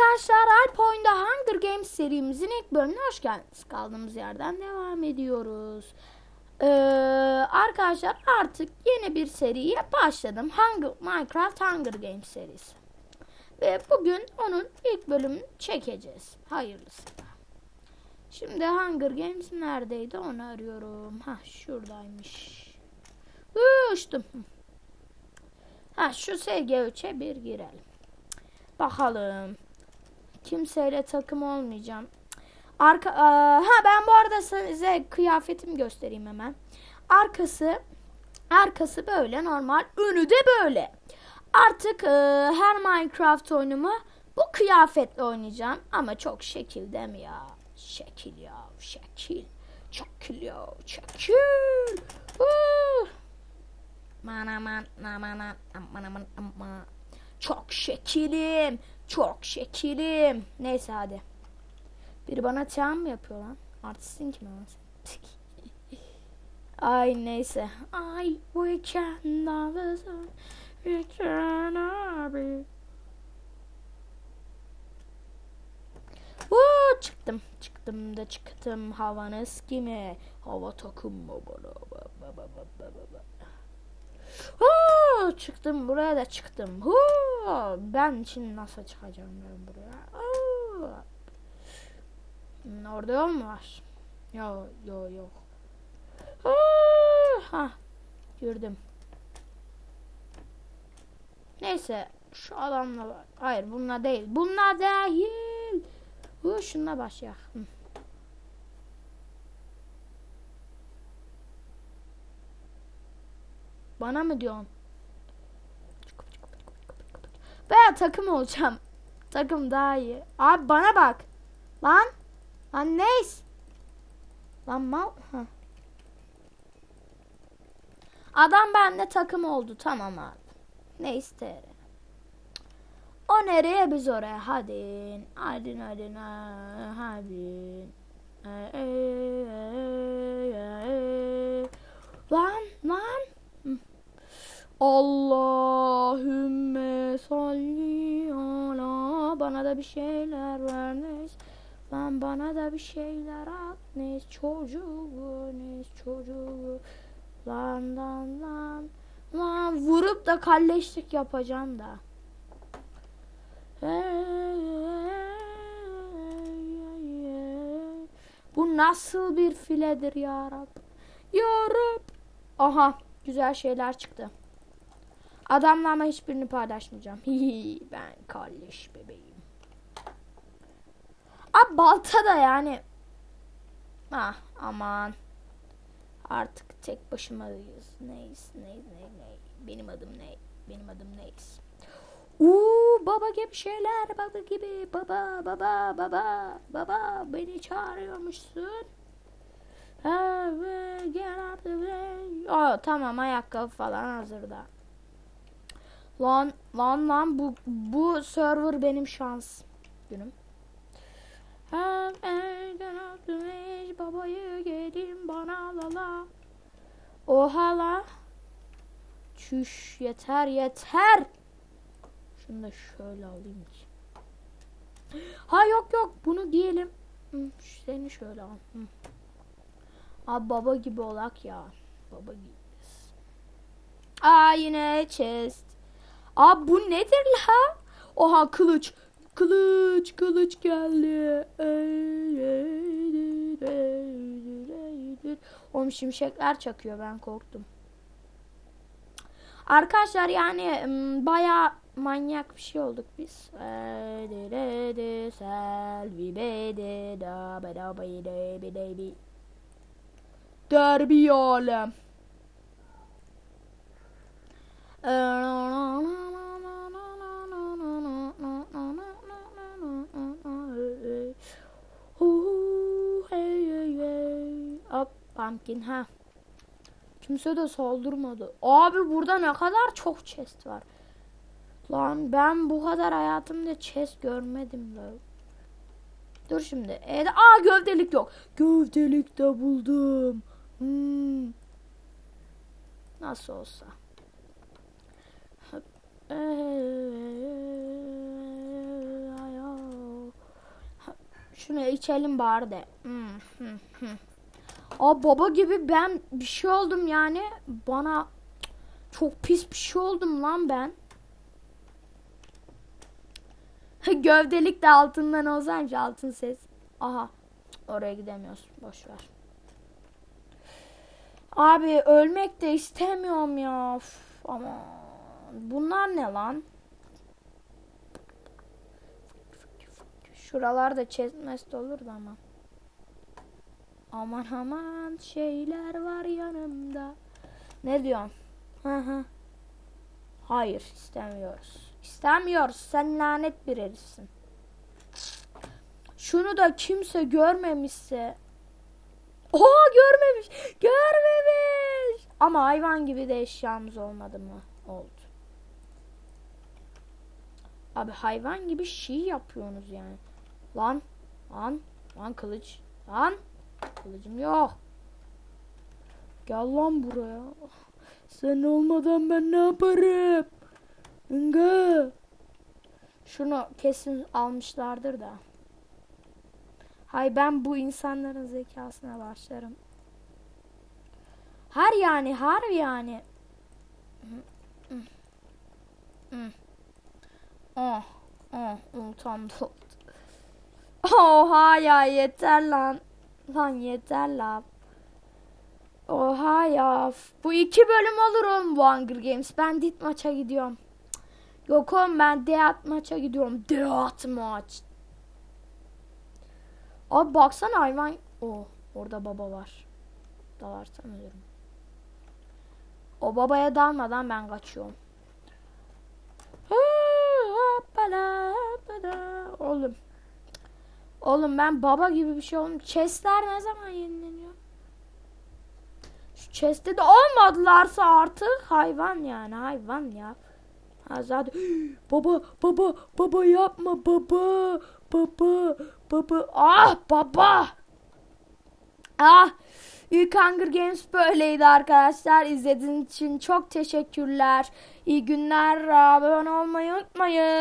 Arkadaşlar Alp Oyunda Hunger Games serimizin ilk bölümüne hoş geldiniz. Kaldığımız yerden devam ediyoruz. Ee, arkadaşlar artık yeni bir seriye başladım. Hunger, Minecraft Hunger Games serisi. Ve bugün onun ilk bölümünü çekeceğiz. Hayırlısı. Şimdi Hunger Games neredeydi onu arıyorum. Ha şuradaymış. Uçtum. Ha şu SG3'e bir girelim. Bakalım. Kimseyle takım olmayacağım. Arka Aa, ha ben bu arada size kıyafetimi göstereyim hemen. Arkası arkası böyle normal, önü de böyle. Artık e, her Minecraft oyunumu bu kıyafetle oynayacağım ama çok şekil değil mi ya? Şekil ya, şekil. Şekil ya, şekil. Uh. Man aman aman aman aman aman. Çok şekilim. Çok şekilim. Neyse hadi. Biri bana çağ mı yapıyor lan? Artistin kim lan? Ay neyse. I we can never we can be. Woo, çıktım. Çıktım da çıktım. Havanız kimi? Hava takım mı bana? Çıktım buraya da çıktım. Huu, ben şimdi nasıl çıkacağım ben buraya? Huu. Hmm, Orada yol mu var? Yo yo yok. Huu, Ha. Neyse şu var. Hayır bununla değil. Bununla değil. Huu, şununla başlayalım. Bana mı diyorsun? Ben takım olacağım. Takım daha iyi. Abi bana bak. Lan. Lan neyiz? Lan mal. Heh. Adam bende takım oldu. Tamam abi. Ne ister? O nereye biz oraya. Hadi. Hadi hadi hadi. Lan lan. Allahümme salli ala. Bana da bir şeyler ver Neyiz. Lan bana da bir şeyler at Neyiz çocuğu Neyiz çocuğu Lan lan lan. Lan vurup da kalleşlik yapacağım da. Bu nasıl bir filedir ya Rab? Ya Rab. Aha güzel şeyler çıktı Adamla ama hiçbirini paylaşmayacağım. ben kalleş bebeğim. Abi balta da yani. Ah aman. Artık tek başımayız. Neyiz? Ne, ne, ne? Benim adım ne? Benim adım neyiz? Uuu baba gibi şeyler baba gibi baba baba baba baba beni çağırıyormuşsun. Aa, tamam ayakkabı falan hazırda. Lan lan lan bu bu server benim şans günüm. Hem elden öptüm hiç babayı gelin bana lala. Oha la. Çüş yeter yeter. Şunu da şöyle alayım ki. Ha yok yok bunu giyelim. Seni şöyle al. Hı. Abi baba gibi olak ya. Baba gibi. Aa yine chest. Abi bu nedir la? Oha kılıç. Kılıç, kılıç geldi. Oğlum şimşekler çakıyor ben korktum. Arkadaşlar yani baya manyak bir şey olduk biz. Derbi alem. Pumpkin ha. Kimse de saldırmadı. Abi burada ne kadar çok chest var. Lan ben bu kadar hayatımda chest görmedim lan. Dur şimdi. E, aa gövdelik yok. Gövdelik de buldum. Hmm. Nasıl olsa. Şunu içelim bari de. Hmm, hı, hı. Aa baba gibi ben bir şey oldum yani. Bana çok pis bir şey oldum lan ben. Gövdelik de altından olsaymış altın ses. Aha. Oraya gidemiyoruz. Boş ver. Abi ölmek de istemiyorum ya. Üf, ama bunlar ne lan? Şuralarda chestmast olurdu ama. Aman aman şeyler var yanımda. Ne diyorsun? Hı hı. Hayır istemiyoruz. İstemiyoruz. Sen lanet bir herifsin. Şunu da kimse görmemişse. Oha görmemiş. Görmemiş. Ama hayvan gibi de eşyamız olmadı mı? Oldu. Abi hayvan gibi şey yapıyorsunuz yani. Lan. Lan. Lan kılıç. Lan. Kılıcım yok. Gel lan buraya. Sen olmadan ben ne yaparım? Inga. Şunu kesin almışlardır da. Hay ben bu insanların zekasına başlarım. Her yani, har yani. Oh, oh, ultam doldu. Oha ya yeter lan. Lan yeter lan. Oha ya. Bu iki bölüm olur oğlum bu Hunger Games. Ben dit maça gidiyorum. Yok oğlum ben Deat maça gidiyorum. Deat maç. Abi baksana hayvan. O orada baba var. Da var sanıyorum. O babaya dalmadan ben kaçıyorum. Hoppala. Oğlum. Oğlum ben baba gibi bir şey oldum. Chestler ne zaman yenileniyor? Şu chest'te de olmadılarsa artık hayvan yani hayvan ya. Ha zaten baba baba baba yapma baba baba baba ah baba ah İlk Hunger Games böyleydi arkadaşlar. İzlediğiniz için çok teşekkürler. İyi günler. Abone olmayı unutmayın.